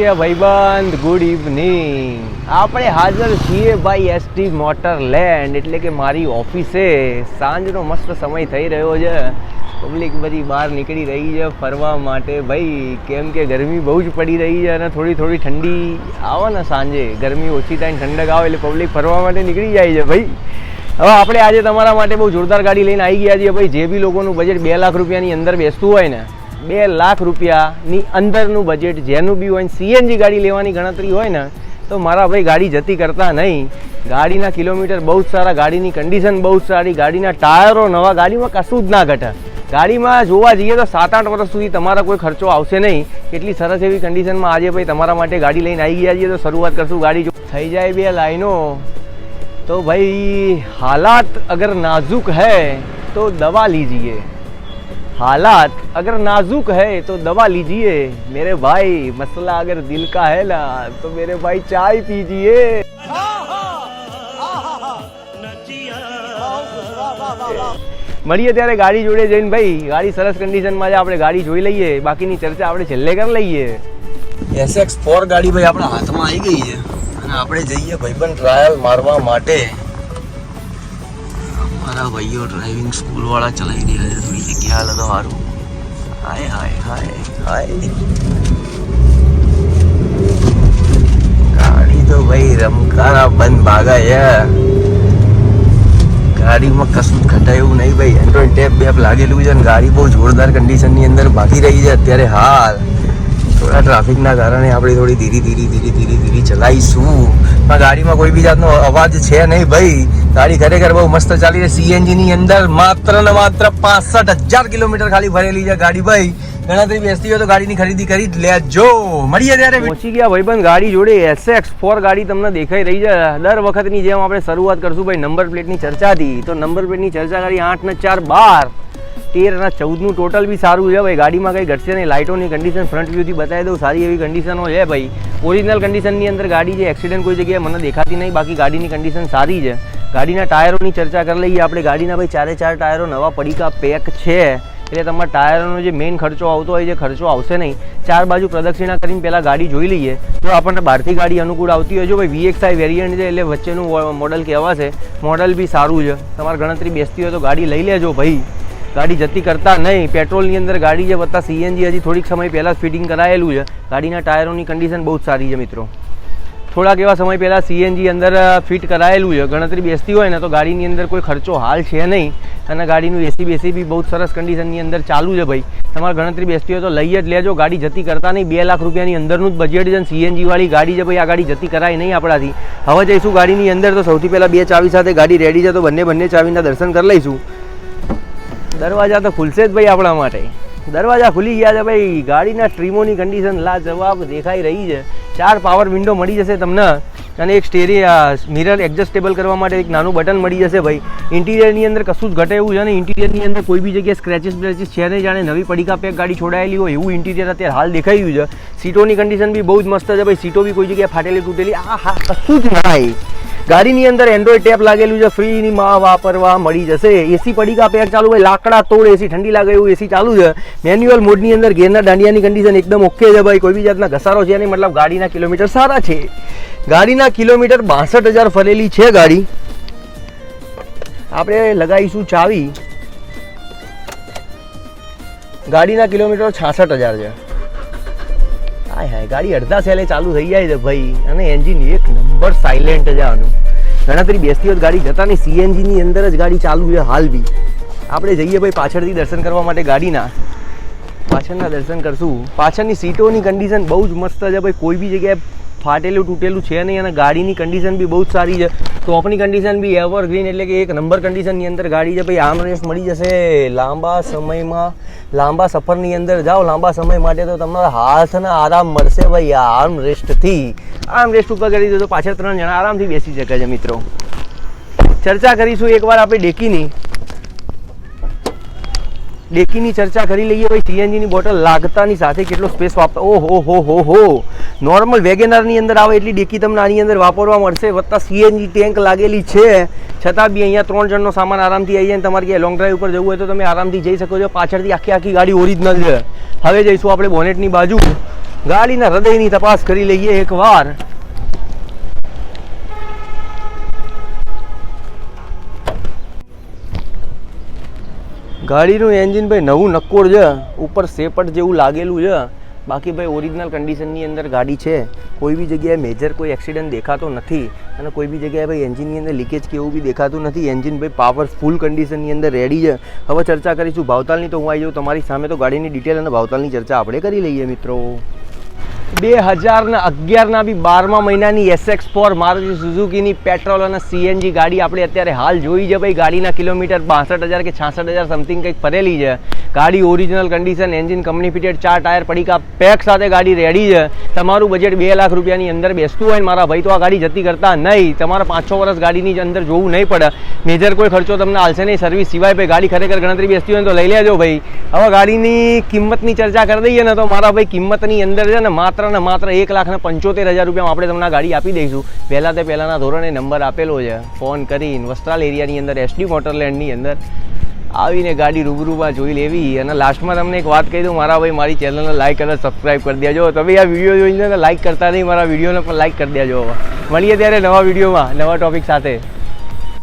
Okay ભાઈબંધ good evening આપણે હાજર છીએ ભાઈ એસટી મોટર લેન્ડ એટલે કે મારી ઓફિસે. સાંજનો મસ્ત સમય થઈ રહ્યો છે. પબ્લિક બધી બહાર નીકળી રહી છે ફરવા માટે. ભાઈ, કેમ કે ગરમી બહુ જ પડી રહી છે અને થોડી થોડી ઠંડી આવે ને સાંજે. ગરમી ઓછી થાય ઠંડક આવે એટલે પબ્લિક ફરવા માટે નીકળી જાય છે ભાઈ. હવે આપણે આજે તમારા માટે બહુ જોરદાર ગાડી લઈને આવી ગયા છીએ. ભાઈ, જે બી લોકોનું બજેટ બે લાખ રૂપિયાની અંદર બેસતું હોય ને બે લાખ રૂપિયાની અંદરનું બજેટ જેનું બી હોય સીએનજી ગાડી લેવાની ગણતરી હોય ને, તો મારા ભાઈ ગાડી જતી કરતા નહીં. ગાડીના કિલોમીટર બહુ જ સારા, ગાડીની કન્ડિશન બહુ જ સારી, ગાડીના ટાયરો નવા ગાડીમાં કશું જ ના ઘટે. ગાડીમાં જોવા જઈએ તો સાત આઠ વર્ષ સુધી તમારા કોઈ ખર્ચો આવશે નહીં. કેટલી સરસ એવી કન્ડિશનમાં આજે ભાઈ તમારા માટે ગાડી લઈને આવી ગયા છીએ, તો શરૂઆત કરશું ગાડી જો થઈ જાય બે લાઈનો. તો ભાઈ હાલાત અગર નાજુક હૈ, તો દવા લીજીએ. हालात अगर नाजुक है तो दवा लीजिए मेरे भाई मसला अगर दिल का है ना तो मेरे भाई चाय पीजिए મળીએ ત્યારે ગાડી જોડે જઈને ભાઈ ગાડી સરસ કન્ડિશનમાં છે આપણે ગાડી જોઈ લઈએ બાકીની ચર્ચા આપણે છેલ્લે કરી લઈએ એસએક્સ ફોર ગાડી ભાઈ આપણા હાથમાં આવી ગઈ છે અને આપણે જઈએ ભાઈબંધ ટ્રાયલ મારવા માટે મારા ભાઈઓ ડ્રાઇવિંગ સ્કૂલ વાળા ચલાવી રહ્યા છે. થોડી જગ્યા હાલ તો હાય હાય હાય હાય. ગાડી તો ભાઈ રમકારા બંધ ભાગા છે. ગાડીમાં કશું એવું નહીં ભાઈ. એન્ડ્રોઈડ ટેપ બેપ લાગેલું છે અને ગાડી બહુ જોરદાર કન્ડિશનની અંદર ભાગી રહી છે અત્યારે હાલ. થોડા ટ્રાફિકના કારણે આપણે થોડી ધીરે ધીરે ધીરે ધીરે ધીરે ચલાવીશું. પણ ગાડીમાં કોઈ બી જાતનો અવાજ છે નહીં ભાઈ. ગાડી ખરેખર બહુ મસ્ત ચાલી રહી સીએનજી ની અંદર માત્ર ને માત્ર પાસઠ હજાર કિલોમીટર ખાલી ભરેલી છે ગાડી ભાઈ. ગણતરી બેસતી હોય તો ગાડીની ખરીદી કરી લેજો મળીએ ત્યારે પહોંચી ગયા ભાઈબંધ ગાડી જોડે એસએક્સ ફોર ગાડી તમને દેખાઈ રહી છે. દર વખતની જેમ આપણે શરૂઆત કરશું ભાઈ, નંબર પ્લેટની ચર્ચાથી. તો નંબર પ્લેટની ચર્ચા કરી આઠ ને ચાર બાર. તેર અને ચૌદનું ટોટલ બી સારું છે ભાઈ. ગાડીમાં કંઈ ઘટશે નહીં. લાઇટોની કન્ડિશન ફ્રન્ટ વ્યૂથી બતાવી દઉં. સારી એવી કન્ડિશનો છે ભાઈ. ઓરિજિનલ કન્ડિશનની અંદર ગાડી છે એક્સિડન્ટ કોઈ જગ્યાએ મને દેખાતી નહીં. બાકી ગાડીની કન્ડિશન સારી છે. ગાડીના ટાયરોની ચર્ચા કરી લઈએ આપણે. ગાડીના ભાઈ ચારે ચાર ટાયરો નવા પડીકા પેક છે. એટલે તમારા ટાયરોનો જે મેઇન ખર્ચો આવતો હોય જે ખર્ચો આવશે નહીં. ચાર બાજુ પ્રદક્ષિણા કરીને પહેલાં ગાડી જોઈ લઈએ. તો આપણને બહારથી ગાડી અનુકૂળ આવતી હોય, જો ભાઈ વીએક્સઆઈ વેરિયન્ટ છે, એટલે વચ્ચેનું મોડલ કહેવાશે. મોડલ બી સારું છે. તમારે ગણતરી બેસતી હોય તો ગાડી લઈ લેજો ભાઈ. ગાડી જતી કરતા નહીં. પેટ્રોલની અંદર ગાડી છે વત્તા સીએનજી હજી થોડીક સમય પહેલાં ફિટિંગ કરાયેલું છે. ગાડીના ટાયરોની કન્ડિશન બહુ જ સારી છે મિત્રો. થોડાક એવા સમય પહેલાં સીએનજી અંદર ફિટ કરાયેલું છે. ગણતરી બેસતી હોય ને તો ગાડીની અંદર કોઈ ખર્ચો હાલ છે નહીં. અને ગાડીનું એસી બેસી બી બહુ સરસ કન્ડિશનની અંદર ચાલુ છે ભાઈ. તમારે ગણતરી બેસતી હોય તો લઈ જ લેજો. ગાડી જતી કરતા નહીં. બે લાખ રૂપિયાની અંદરનું જ બજેટ છે સીએનજીવાળી ગાડી છે ભાઈ. આ ગાડી જતી કરાય નહીં આપણાથી. હવે જઈશું ગાડીની અંદર. તો સૌથી પહેલાં બે ચાવી સાથે ગાડી રેડી છે. તો બંને બંને ચાવીના દર્શન કરી લઈશું. દરવાજા તો ખુલશે જ ભાઈ આપણા માટે. દરવાજા ખુલી ગયા છે ભાઈ. ગાડીના ટ્રીમોની કન્ડિશન લાજવાબ દેખાઈ રહી છે. ચાર પાવર વિન્ડો મળી જશે તમને. અને એક સ્ટેરી મિરર એડજસ્ટેબલ કરવા માટે એક નાનું બટન મળી જશે ભાઈ. ઇન્ટિરિયરની અંદર કશું જ ઘટે એવું છે ને ઇન્ટિરિયરની અંદર કોઈ બી જગ્યાએ સ્ક્રેચિસ બ્રેચિસ છે નહીં. જાણે નવી પડીકા પેક ગાડી છોડાયેલી હોય એવું ઇન્ટિરિયર અત્યારે હાલ દેખાઈ રહ્યું છે. સીટોની કન્ડિશન બી બહુ જ મસ્ત છે ભાઈ. સીટો બી કોઈ જગ્યાએ ફાટેલી તૂટેલી. આ હા, કશું જ નહીં ગાડીની અંદર એન્ડ્રોઈડ ટેપ લાગેલું છે. ફ્રીની માં વાપરવા મળી જશે. એસી પડીકા પેક ચાલુ હોય, લાકડા તોડ એસી ઠંડી લાગે એવું એસી ચાલુ છે. મેન્યુઅલ મોડની અંદર ગેરના દાંડિયાની કન્ડિશન એકદમ ઓકે છે ભાઈ. કોઈ બી જાતના ઘસારો છે નહીં, મતલબ ગાડીના કિલોમીટર સારા છે. ગાડીના કિલોમીટર બાસઠ હજાર ફરેલી છે ગાડી. આપણે લગાવીશું ચાવી. ગાડીના કિલોમીટર છાસઠ હજાર છે. હાય હાય, ગાડી અડધા સેલે ચાલુ થઈ જાય છે ભાઈ. અને એન્જિન એક નંબર સાયલેન્ટ છે આનું. ગણતરી બેસતી હોય ગાડી જતા નહીં સીએનજીની અંદર જ ગાડી ચાલુ છે હાલ બી આપણે જઈએ ભાઈ પાછળથી દર્શન કરવા માટે ગાડીના. પાછળના દર્શન કરશું. પાછળની સીટોની કન્ડિશન બહુ જ મસ્ત છે ભાઈ. કોઈ બી જગ્યાએ ફાટેલું, તૂટેલું છે નહીં અને ગાડીની કન્ડિશન બી બહુ જ સારી છે. ટોપની કન્ડિશન બી એવર ગ્રીન એટલે કે એક નંબર કન્ડિશનની અંદર ગાડી છે, ભાઈ, આમ રેસ્ટ મળી જશે. લાંબા સમયમાં, લાંબા સફરની અંદર જાઓ, લાંબા સમય માટે તો તમારા હાથને આરામ મળશે, ભાઈ આર્મ રેસ્ટથી. આર્મ રેસ્ટ ઉપર કરી દો તો પાછળ ત્રણ જણા આરામથી બેસી શકે છે, મિત્રો. ચર્ચા કરીશું એકવાર આપણે ડેકીની. ડેકીની ચર્ચા કરી લઈએ ભાઈ, સીએનજીની બોટલ લાગતાની સાથે કેટલો સ્પેસ વાપતા ઓહો, હો હો હો નોર્મલ વેગેનારની અંદર આવે, એટલી ડેકી તમને આની અંદર વાપરવા મળશે. વત્તા સીએનજી ટેન્ક લાગેલી છે. છતાં બી અહીંયા ત્રણ જણનો સામાન આરામથી આવી જાય તમારે ક્યાંય લોંગ ડ્રાઈવ ઉપર જવું હોય તો તમે આરામથી જઈ શકો છો. પાછળથી આખી આખી ગાડી ઓરિજિનલ છે. હવે જઈશું આપણે બોનેટની બાજુ. ગાડીના હૃદયની તપાસ કરી લઈએ એકવાર. ગાડીનું એન્જિન ભાઈ નવું નક્કોડ છે. ઉપર સેપટ જેવું લાગેલું છે. બાકી ભાઈ ઓરિજિનલ કન્ડિશનની અંદર ગાડી છે. કોઈ બી જગ્યાએ મેજર કોઈ એક્સિડન્ટ દેખાતો નથી. અને કોઈ બી જગ્યાએ ભાઈ એન્જિનની અંદર લીકેજ કે એવું બી દેખાતું નથી. એન્જિન ભાઈ પાવર ફૂલ કન્ડિશનની અંદર રેડી છે. હવે ચર્ચા કરીશું ભાવતાલની, તો હું આવી જાઉં. તમારી સામે તો ગાડીની ડિટેલ અને ભાવતાલની ચર્ચા આપણે કરી લઈએ મિત્રો. બે હજાર ને અગિયારના બી બારમા મહિનાની એસએક્સ ફોર મારુતિ સુઝુકીની પેટ્રોલ અને સીએનજી ગાડી આપણે અત્યારે હાલ જોઈ છે ભાઈ. ગાડીના કિલોમીટર બાસઠ હજાર કે છાસઠ હજાર સમથિંગ કંઈક ફરેલી છે. ગાડી original condition engine company fitted ચાર ટાયર પડીકા પેક સાથે ગાડી રેડી છે. તમારું બજેટ બે લાખ રૂપિયાની અંદર બેસતું હોય ને મારા ભાઈ, તો આ ગાડી જતી કરતા નહીં. તમારે પાંચ છ વર્ષ ગાડીની અંદર જોવું નહીં પડે. મેજર કોઈ ખર્ચો તમને હાલશે નહીં. સર્વિસ સિવાય ભાઈ, ગાડી ખરેખર ગણતરી બેસતી હોય તો લઈ લેજો ભાઈ. હવે ગાડીની કિંમતની ચર્ચા કરી દઈએ ને તો મારા ભાઈ, કિંમતની અંદર છે ને માત્ર ને માત્ર એક લાખ ને પંચોતેર હજાર રૂપિયામાં આપણે તમને ગાડી આપી દઈશું. પહેલાં તે પહેલાંના ધોરણે નંબર આપેલો છે. ફોન કરીને વસ્ત્રાલ એરિયાની અંદર, એસડી મોટરલેન્ડની અંદર આવીને ગાડી રૂબરૂમાં જોઈ લેવી. અને લાસ્ટમાં તમને એક વાત કહી દઉં, મારા ભાઈ મારી ચેનલને લાઈક અને સબસ્ક્રાઈબ કરી દેજો. તમે આ વીડિયો જોઈને લાઈક કરતા નહીં, મારા વિડીયોને પણ લાઈક કરી દેજો. મળીએ ત્યારે નવા વિડીયોમાં નવા ટોપિક સાથે.